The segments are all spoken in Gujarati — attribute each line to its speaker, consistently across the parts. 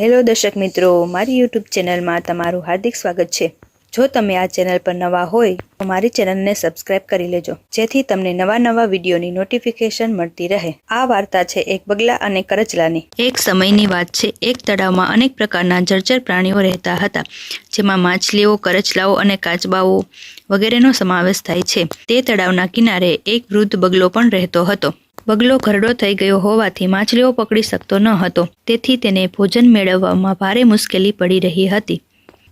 Speaker 1: હેલો દર્શક મિત્રો, મારી યુટ્યુબ ચેનલમાં તમારું હાર્દિક સ્વાગત છે. જો તમે આ ચેનલ પર નવા હોય, તો મારી ચેનલને સબસ્ક્રાઇબ કરી લેજો, જેથી તમને નવા નવા વિડીયોની નોટિફિકેશન મળતી રહે. આ વાર્તા છે એક બગલા અને કરચલાની. એક સમયની વાત છે, એક તળાવમાં અનેક પ્રકારના જળચર પ્રાણીઓ રહેતા હતા, જેમાં માછલીઓ, કરચલાઓ અને કાચબાઓ વગેરેનો સમાવેશ થાય છે. તે તળાવના કિનારે એક વૃદ્ધ બગલો પણ રહેતો હતો. બગલો ઘરડો થઈ ગયો હોવાથી માછલીઓ પકડી શકતો ન હતો. તેથી તેને ભોજન મેળવવામાં ભારે મુશ્કેલી પડી રહી હતી.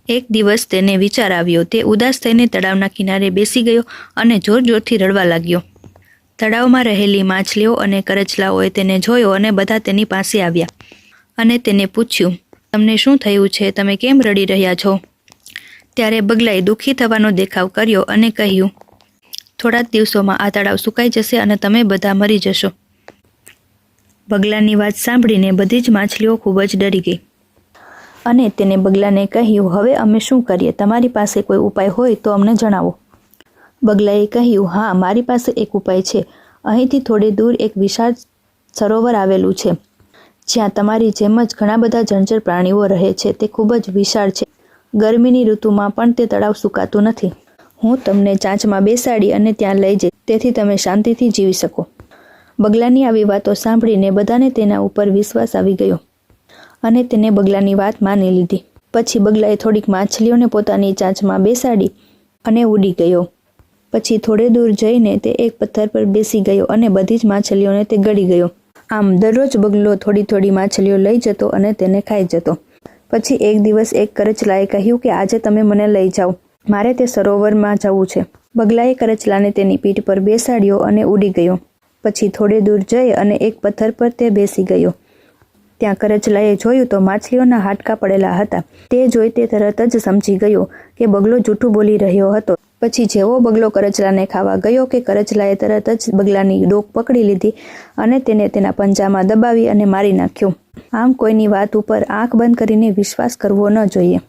Speaker 1: એક દિવસ તેને વિચાર આવ્યો, તે ઉદાસ થઈને તળાવના કિનારે બેસી ગયો અને જોર જોરથી રડવા લાગ્યો. તળાવમાં રહેલી માછલીઓ અને કરચલાઓએ તેને જોયો અને બધા તેની પાસે આવ્યા અને તેને પૂછ્યું, તમને શું થયું છે? તમે કેમ રડી રહ્યા છો? ત્યારે બગલાએ દુઃખી થવાનો દેખાવ કર્યો અને કહ્યું થોડા જ દિવસોમાં આ તળાવ સુકાઈ જશે અને તમે બધા મરી જશો. બગલાની વાત સાંભળીને બધી જ માછલીઓ ખૂબ જ ડરી ગઈ. અને તેને બગલાને કહ્યું, હવે અમે શું કરીએ? તમારી પાસે કોઈ ઉપાય હોય તો અમને જણાવો. બગલાએ કહ્યું, હા, મારી પાસે એક ઉપાય છે. અહીંથી થોડે દૂર એક વિશાળ સરોવર આવેલું છે. જ્યાં તમારી જેમ જ ઘણા બધા જળચર પ્રાણીઓ રહે છે. તે ખૂબ જ વિશાળ છે. ગરમીની ઋતુમાં પણ તે તળાવ સુકાતું નથી. હું તમને ચાંચમાં બેસાડી અને ત્યાં લઈ જઈ તેથી તમે શાંતિથી જીવી શકો. બગલાની આવી વાતો સાંભળીને બધાને તેના ઉપર વિશ્વાસ આવી ગયો અને તેને બગલાની વાત માની લીધી. પછી બગલાએ થોડીક માછલીઓને પોતાની ચાંચમાં બેસાડી અને ઉડી ગયો. પછી થોડે દૂર જઈને તે એક પથ્થર પર બેસી ગયો અને બધી જ માછલીઓને તે ગળી ગયો. આમ દરરોજ બગલો થોડી થોડી માછલીઓ લઈ જતો અને તેને ખાઈ જતો. પછી એક દિવસ એક કરચલાએ કહ્યું કે આજે તમે મને લઈ જાઓ. મારે તે સરોવરમાં જવું છે. બગલાએ કરચલાને તેની પીઠ પર બેસાડ્યો અને ઉડી ગયો. પછી થોડે દૂર જઈ અને એક પથ્થર પર તે બેસી ગયો. ત્યાં કરચલાએ જોયું તો માછલીઓના હાડકા પડેલા હતા. તે જોઈ તે તરત જ સમજી ગયો કે બગલો જૂઠું બોલી રહ્યો હતો. પછી જેવો બગલો કરચલાને ખાવા ગયો કે કરચલાએ તરત જ બગલાની ડોક પકડી લીધી અને તેને તેના પંજામાં દબાવી અને મારી નાખ્યો. આમ કોઈની વાત ઉપર આંખ બંધ કરીને વિશ્વાસ કરવો ન જોઈએ.